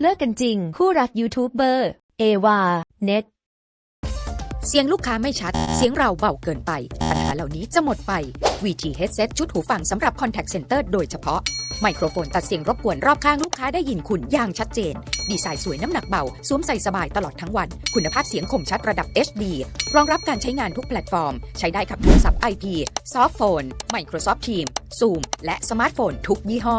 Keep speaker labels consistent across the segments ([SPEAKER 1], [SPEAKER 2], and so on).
[SPEAKER 1] เลิกกันจริง คู่รักยูทูบเบอร์ เอวา เน็ต
[SPEAKER 2] เสียงลูกค้าไม่ชัด เสียงเราเบาเกินไป ปัญหาเหล่านี้จะหมดไป VT Headset ชุดหูฟังสำหรับ Contact Center โดยเฉพาะ ไมโครโฟนตัดเสียงรบกวนรอบข้างลูกค้าได้ยินคุณอย่างชัดเจน ดีไซน์สวยน้ำหนักเบา สวมใส่สบายตลอดทั้งวัน คุณภาพเสียงคมชัดระดับ HD รองรับการใช้งานทุกแพลตฟอร์ม ใช้ได้กับโทรศัพท์ IP ซอฟต์โฟน Microsoft Teams Zoom และสมาร์ทโฟนทุกยี่ห้อ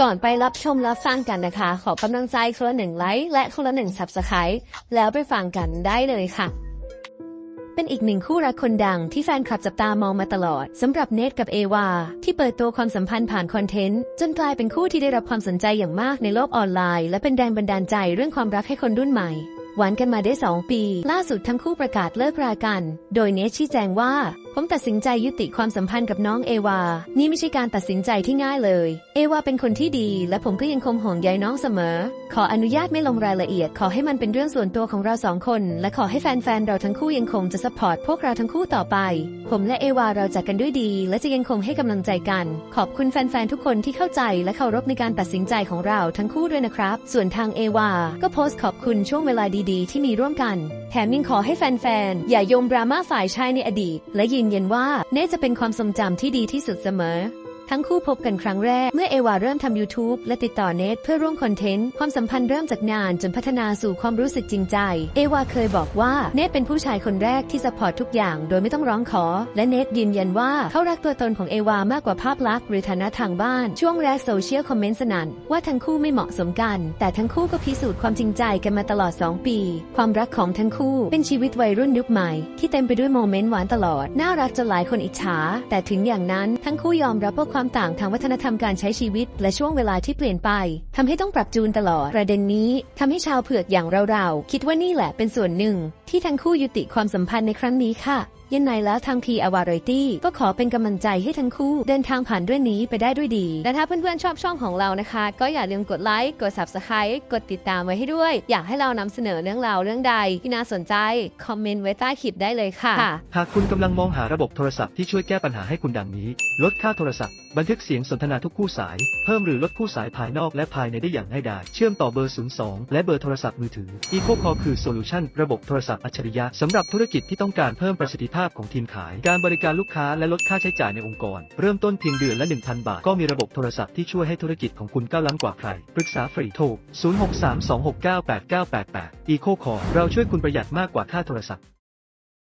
[SPEAKER 1] ก่อนไปรับชมรับฟังกันนะคะ ขอกำลังใจคนละหนึ่งไลค์และคนละหนึ่งสับสไครต์แล้วไปฟังกันได้เลยค่ะ เป็นอีกหนึ่งคู่รักคนดังที่แฟนคลับจับตามองมาตลอดสำหรับเนทกับเอวา ที่เปิดตัวความสัมพันธ์ผ่านคอนเทนต์ จนกลายเป็นคู่ที่ได้รับความสนใจอย่างมากในโลกออนไลน์ และเป็นแรงบันดาลใจเรื่องความรักให้คนรุ่นใหม่ หวานกันมาได้ 2 ปี ล่าสุดทั้งคู่ประกาศเลิกรากัน โดยเนทชี้แจงว่า ผมตัดสินใจยุติความสัมพันธ์กับน้องเอวา นี่ไม่ใช่การตัดสินใจที่ง่ายเลย เอวาเป็นคนที่ดี และผมก็ยังคงห่วงใยน้องเสมอ ขออนุญาตไม่ลงรายละเอียด ขอให้มันเป็นเรื่องส่วนตัวของเราสองคน และขอให้แฟนๆ เราทั้งคู่ยังคงจะสปอร์ตพวกเราทั้งคู่ต่อไป ผมและเอวาเราจากกันด้วยดี และจะยังคงให้กำลังใจกัน ขอบคุณแฟนๆ ทุกคนที่เข้าใจ และเคารพในการตัดสินใจของเราทั้งคู่ด้วยนะครับ ส่วนทางเอวา ก็โพสต์ขอบคุณช่วงเวลาดีๆ ที่มีร่วมกัน แถมยังขอให้แฟนๆ อย่าโยมดราม่าฝ่ายชายในอดีต และยืนยันว่าเน่จะเป็นความทรงจำที่ดีที่สุดเสมอ ทั้งคู่พบกันครั้งแรก เมื่อเอวาเริ่มทำ YouTube และติดต่อเนทเพื่อร่วมคอนเทนต์ ความสัมพันธ์เริ่มจากงานจนพัฒนาสู่ความรู้สึกจริงใจ เอวาเคยบอกว่าเนทเป็นผู้ชายคนแรกที่สปอร์ตทุกอย่าง โดยไม่ต้องร้องขอ และเนทยืนยันว่าเขารักตัวตนของเอวามากกว่าภาพลักษณ์หรือฐานะทางบ้าน ช่วงแรกโซเชียลคอมเมนต์สนั่นว่าทั้งคู่ไม่เหมาะสมกัน แต่ทั้งคู่ก็พิสูจน์ความจริงใจกันมาตลอด 2 ปี ความรักของทั้งคู่เป็นชีวิตวัยรุ่นยุคใหม่ ที่เต็มไปด้วยโมเมนต์หวานตลอด น่ารักจนหลายคนอิจฉา แต่ถึงอย่างนั้นทั้งคู่ยอมรับว่าความต่างทางวัฒนธรรมการใช้ชีวิต และช่วงเวลาที่เปลี่ยนไปทำให้ต้องปรับจูนตลอด ประเด็นนี้ทำให้ชาวเผือกอย่างเราๆคิดว่านี่แหละเป็นส่วนหนึ่ง ที่ทั้งคู่ยุติความสัมพันธ์ในครั้งนี้ค่ะ ยังไงแล้วทางพีอวารตี้ก็ขอเป็นกำลังใจให้ทั้งคู่เดินทางผ่านเรื่องนี้ไปได้ด้วยดี และถ้าเพื่อนๆชอบช่องของเรานะคะ ก็อย่าลืมกดไลค์ กด subscribe กดติดตามไว้ให้ด้วย อยากให้เรานำเสนอเรื่องราวเรื่องใดที่น่าสนใจ คอมเมนต์ไว้ใต้คลิปได้เลยค่ะ
[SPEAKER 3] หากคุณกำลังมองหาระบบโทรศัพท์ที่ช่วยแก้ปัญหาให้คุณดังนี้ ลดค่าโทรศัพท์ บันทึกเสียงสนทนาทุกคู่สาย เพิ่มหรือลดคู่สายภายนอกและภายในได้อย่างง่ายดาย เชื่อมต่อเบอร์ 02 และเบอร์โทรศัพท์มือถือ EcoCall คือโซลูชันระบบโทรศัพท์อัจฉริยะสำหรับธุรกิจที่ต้องการเพิ่มประสิทธิภาพของทีมขาย การบริการลูกค้าและลดค่าใช้จ่ายในองค์กร เริ่มต้นเพียงเดือนละ 1,000 บาท ก็มีระบบโทรศัพท์ที่ช่วยให้ธุรกิจของคุณก้าวล้ำกว่าใคร ปรึกษาฟรีโทร 0632698988 EcoCall เราช่วยคุณประหยัดมากกว่าค่าโทรศัพท์